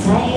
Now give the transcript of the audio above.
ใจ